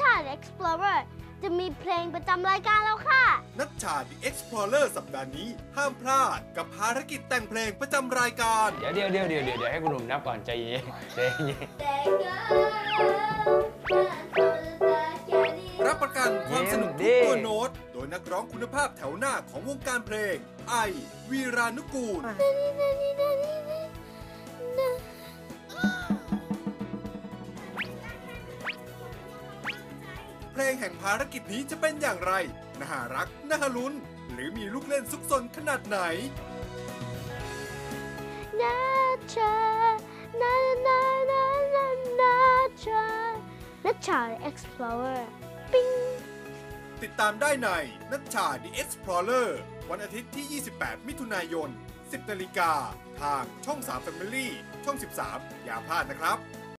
ชา The Explorer จะมีเพลงประจำรายการแล้วค่ะ นัชชา The Explorer สัปดาห์นี้ ห้ามพลาดกับภารกิจแต่งเพลงประจำรายการ เดี๋ยวเดี๋ยวเดี๋ยวเดี๋ยวเดี๋ยวให้คุณหนุ่มนับก่อนใจเย็นใจเย็นรับประกันความสนุกทุกตัวโน้ต โดยนักร้องคุณภาพแถวหน้าของวงการเพลง ไอวีรานุกูล เพลงแห่งภารกิจนี้จะเป็นอย่างไรน่ารักน่าลุ้น หรือมีลูกเล่นซุกซนขนาดไหนนาชานานานานานาชานัชชา The Explorer ปิ้งติดตามได้ในนัชชา The Explorer วันอาทิตย์ที่ 28 มิถุนายน 10นาฬิกาทางช่อง3 Family ช่อง 13 อย่าพลาดนะครับ